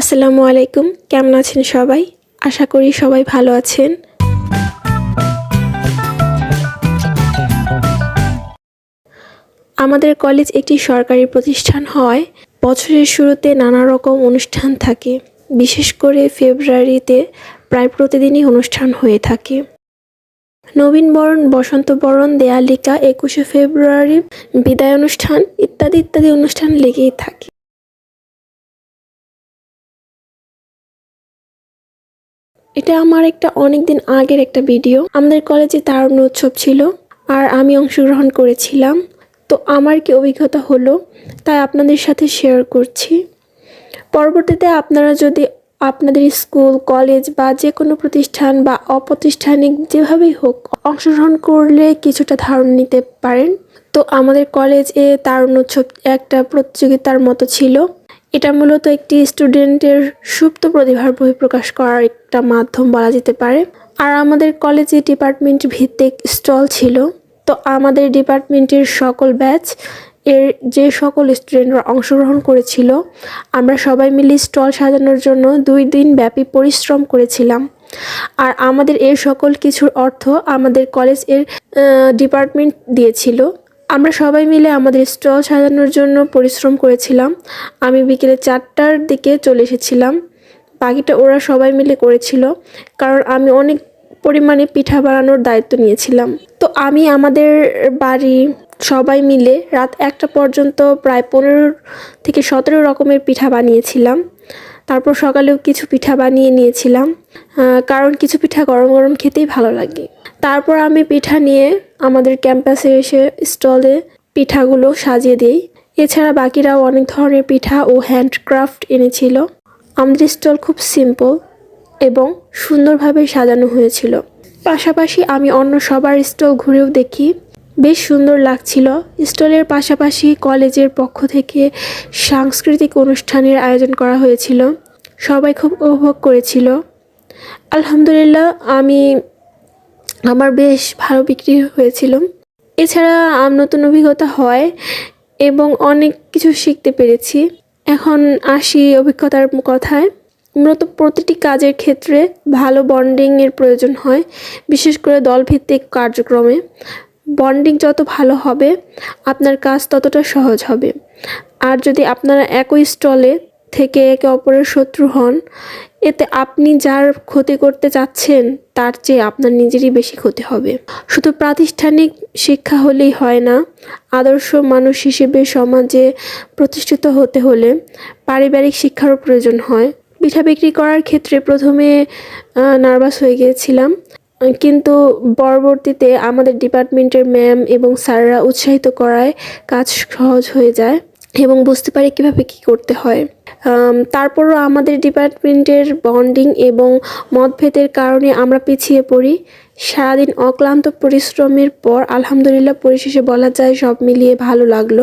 আসসালামু আলাইকুম। কেমন আছেন সবাই? আশা করি সবাই ভালো আছেন। আমাদের কলেজ একটি সরকারি প্রতিষ্ঠান হয়। বছরের শুরুতে নানা রকম অনুষ্ঠান থাকে। বিশেষ করে ফেব্রুয়ারিতে প্রায় প্রতিদিনই অনুষ্ঠান হয়ে থাকে। নবীনবরণ, বসন্তবরণ, দেয়ালিকা, একুশে ফেব্রুয়ারি, বিদায় অনুষ্ঠান ইত্যাদি ইত্যাদি অনুষ্ঠান লেগেই থাকে। এটা আমার একটা অনেক দিন আগের একটা ভিডিও। আমাদের কলেজে তারুণ্য উৎসব ছিল আর আমি অংশগ্রহণ করেছিলাম। তো আমার কি অভিজ্ঞতা হলো তাই আপনাদের সাথে শেয়ার করছি। পরবর্তীতে আপনারা যদি আপনাদের স্কুল, কলেজ বা যে কোনো প্রতিষ্ঠান বা অপ্রতিষ্ঠানিক যেভাবেই হোক অংশগ্রহণ করলে কিছুটা ধারণা নিতে পারেন। তো আমাদের কলেজে তারুণ্য উৎসব একটা প্রতিযোগিতার মতো ছিল। এটা মূলত একটি স্টুডেন্টের সুপ্ত প্রতিভার বহিঃপ্রকাশ করার একটা মাধ্যম বলা যেতে পারে। আর আমাদের কলেজে ডিপার্টমেন্ট ভিত্তিক স্টল ছিল, তো আমাদের ডিপার্টমেন্টের সকল ব্যাচ এর যে সকল স্টুডেন্টরা অংশগ্রহণ করেছিল, আমরা সবাই মিলে স্টল সাজানোর জন্য দুই দিন ব্যাপী পরিশ্রম করেছিলাম। আর আমাদের এর সকল কিছুর অর্থ আমাদের কলেজের ডিপার্টমেন্ট দিয়েছিল। আমরা সবাই মিলে আমাদের স্টল সাজানোর জন্য পরিশ্রম করেছিলাম। আমি বিকেলে চারটার দিকে চলে এসেছিলাম। বাকিটা ওরা সবাই মিলে করেছিল, কারণ আমি অনেক পরিমাণে পিঠা বানানোর দায়িত্ব নিয়েছিলাম। তো আমি, আমাদের বাড়ি সবাই মিলে রাত একটা পর্যন্ত প্রায় পনেরো থেকে সতেরো রকমের পিঠা বানিয়েছিলাম। তারপর সকালেও কিছু পিঠা বানিয়ে নিয়েছিলাম। কারণ কিছু পিঠা গরম গরম খেতেই ভালো লাগে। তারপর আমি পিঠা নিয়ে আমাদের ক্যাম্পাসে এসে স্টলে পিঠাগুলো সাজিয়ে দিই। এছাড়া বাকিরাও অনেক ধরনের পিঠা ও হ্যান্ডক্রাফট এনেছিল। আমাদের স্টল খুব সিম্পল এবং সুন্দরভাবে সাজানো হয়েছিল। পাশাপাশি আমি অন্য সবার স্টল ঘুরেও দেখি। বেশ সুন্দর লাগছিল। স্টলের পাশাপাশি কলেজের পক্ষ থেকে সাংস্কৃতিক অনুষ্ঠানের আয়োজন করা হয়েছিল। সবাই খুব উপভোগ করেছিল। আলহামদুলিল্লাহ, আমি আমার বেশ ভালো বিক্রি হয়েছিল। এছাড়া নতুন অভিজ্ঞতা হয় এবং অনেক কিছু শিখতে পেরেছি। এখন আসি অভিজ্ঞতার কথায়। মূলত প্রতিটি কাজের ক্ষেত্রে ভালো বন্ডিংয়ের প্রয়োজন হয়, বিশেষ করে দলভিত্তিক কার্যক্রমে। বন্ডিং যত ভালো হবে, আপনার কাজ ততটা সহজ হবে। আর যদি আপনারা একই স্টলে থেকে একে অপরের শত্রু হন। এতে আপনি যার ক্ষতি করতে চাচ্ছেন, তার চেয়ে আপনার নিজেরই বেশি ক্ষতি হবে। শুধু প্রাতিষ্ঠানিক শিক্ষা হলেই হয় না, আদর্শ মানুষ হিসেবে সমাজে প্রতিষ্ঠিত হতে হলে পারিবারিক শিক্ষারও প্রয়োজন হয়। পিঠা বিক্রি করার ক্ষেত্রে প্রথমে নার্ভাস হয়ে গিয়েছিলাম। কিন্তু পরবর্তীতে আমাদের ডিপার্টমেন্টের ম্যাম এবং স্যাররা উৎসাহিত করায় কাজ সহজ হয়ে যায়। এবং বুঝতে পারি কীভাবে কি করতে হয়। তারপরও আমাদের ডিপার্টমেন্টের বন্ডিং এবং মতভেদের কারণে আমরা পিছিয়ে পড়ি। সারাদিন অক্লান্ত পরিশ্রমের পর আলহামদুলিল্লাহ পরিশেষে বলা যায় সব মিলিয়ে ভালো লাগল।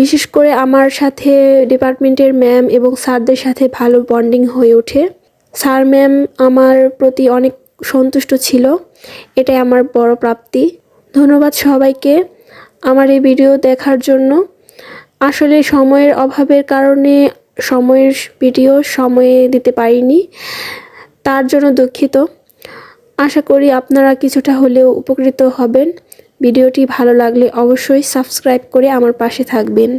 বিশেষ করে আমার সাথে ডিপার্টমেন্টের ম্যাম এবং স্যারদের সাথে ভালো বন্ডিং হয়ে ওঠে। স্যার, ম্যাম আমার প্রতি অনেক সন্তুষ্ট ছিল। এটাই আমার বড় প্রাপ্তি। ধন্যবাদ সবাইকে। আমার এই ভিডিও দেখার জন্য আসলে সময়ের অভাবের কারণে সময়ের ভিডিও সময়ে দিতে পারিনি, তার জন্য দুঃখিত। আশা করি আপনারা কিছুটা হলেও উপকৃত হবেন। ভিডিওটি ভালো লাগলে অবশ্যই সাবস্ক্রাইব করে আমার পাশে থাকবেন।